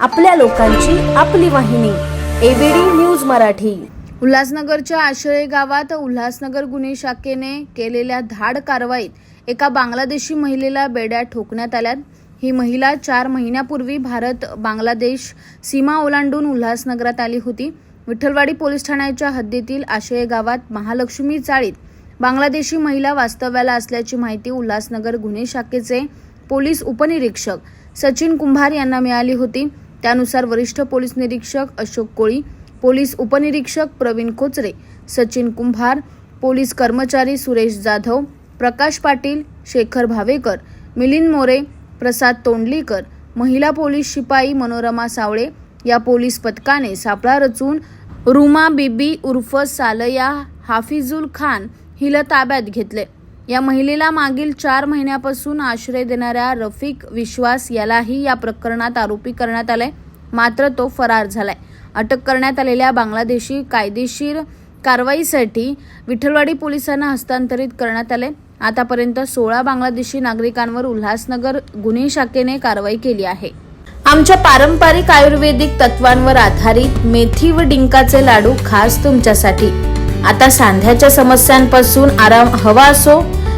आपल्या लोकांची आपली वाहिनी एबीडी न्यूज मराठी. उल्हासनगरच्या आशळे गावात उल्हासनगर गुन्हे शाखेने केलेल्या धाड कारवाईत एका बांगलादेशी महिलेला बेड्या ठोकण्यात आल्यात ही महिला चार महिन्यापूर्वी भारत बांगलादेश सीमा ओलांडून उल्हासनगरात आली होती. विठ्ठलवाडी पोलीस ठाण्याच्या हद्दीतील आशळे गावात महालक्ष्मी चाळीत बांगलादेशी महिला वास्तव्याला असल्याची माहिती उल्हासनगर गुन्हे शाखेचे पोलीस उपनिरीक्षक सचिन कुंभार यांना मिळाली होती. त्यानुसार वरिष्ठ पोलीस निरीक्षक अशोक कोळी पोलीस उपनिरीक्षक प्रवीण खोचरे सचिन कुंभार पोलीस कर्मचारी सुरेश जाधव प्रकाश पाटील शेखर भावेकर मिलिंद मोरे प्रसाद तोंडलीकर महिला पोलीस शिपाई मनोरमा सावळे या पोलीस पथकाने सापळा रचून रुमा बीबी उर्फ सालया हाफिजुल खान हिला ताब्यात घेतले. या महिलेला मागील चार महिन्यापासून आश्रय देणाऱ्या रफिक विश्वास यालाही या प्रकरणात आरोपी करण्यात आलाय. मात्र तो फरार झालाय. अटक करण्यात आलेल्या बांगलादेशी कायदेशीर कारवाईसाठी विठ्ठलवाडी पोलिसांना हस्तांतरित करण्यात आले आतापर्यंत सोळा बांगलादेशी नागरिकांवर उल्हासनगर गुन्हे शाखेने कारवाई केली आहे. आमच्या पारंपरिक आयुर्वेदिक तत्वांवर आधारित मेथी व डिंकाचे लाडू खास तुमच्यासाठी. आता सांध्याच्या समस्यांपासून आराम हवा असो